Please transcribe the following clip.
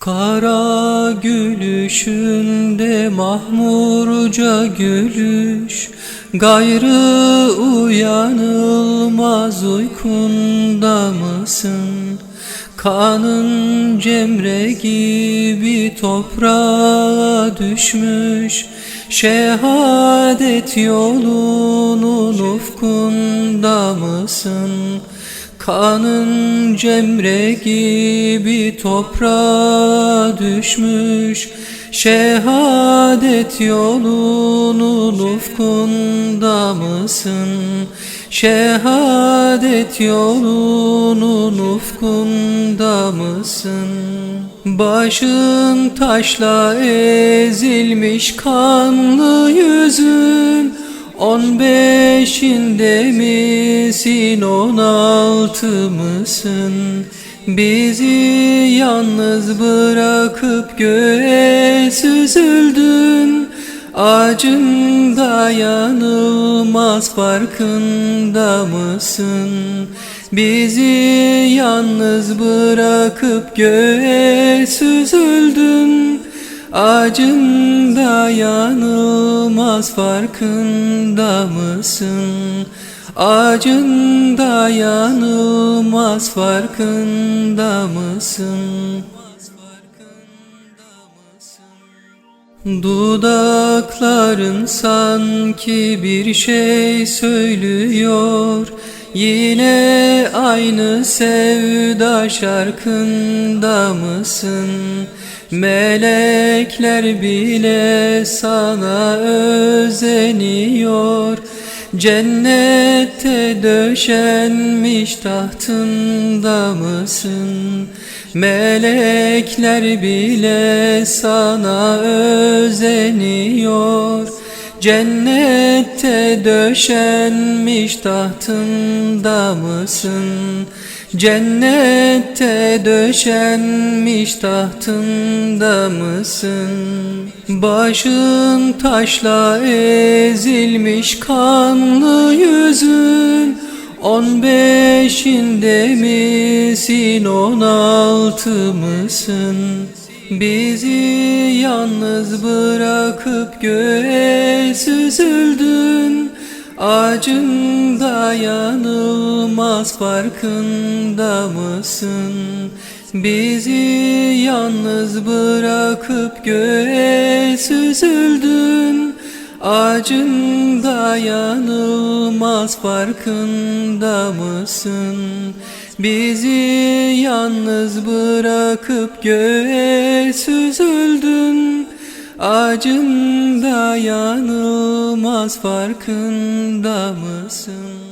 Kara gülüşünde mahmurca gülüş Gayrı uyanılmaz uykunda mısın? Kanın cemre gibi toprağa düşmüş Şehadet yolunun ufkunda mısın? Kanın cemre gibi toprağa düşmüş Şehadet yolunun ufkunda mısın? Şehadet yolunun ufkunda mısın? Başın taşla ezilmiş kanlı yüzün On beşinde misin on altı mısın? Bizi yalnız bırakıp göğe süzüldün Acın dayanılmaz farkında mısın? Bizi yalnız bırakıp göğe süzüldün Acın dayanılmaz farkında mısın? Acın dayanılmaz farkında mısın? Dudakların sanki bir şey söylüyor Yine aynı sevda şarkında mısın? Melekler bile sana özeniyor Cennette döşenmiş tahtında mısın? Melekler bile sana özeniyor Cennette döşenmiş tahtında mısın? Cennette döşenmiş tahtında mısın? Başın taşla ezilmiş kanlı yüzün On beşinde misin on altı mısın? Bizi yalnız bırakıp göğe süzüldün Acın dayanılmaz farkında mısın? Bizi yalnız bırakıp göğe süzüldün Acın dayanılmaz farkında mısın? Bizi yalnız bırakıp göğe süzüldün Acın dayanılmaz farkında mısın?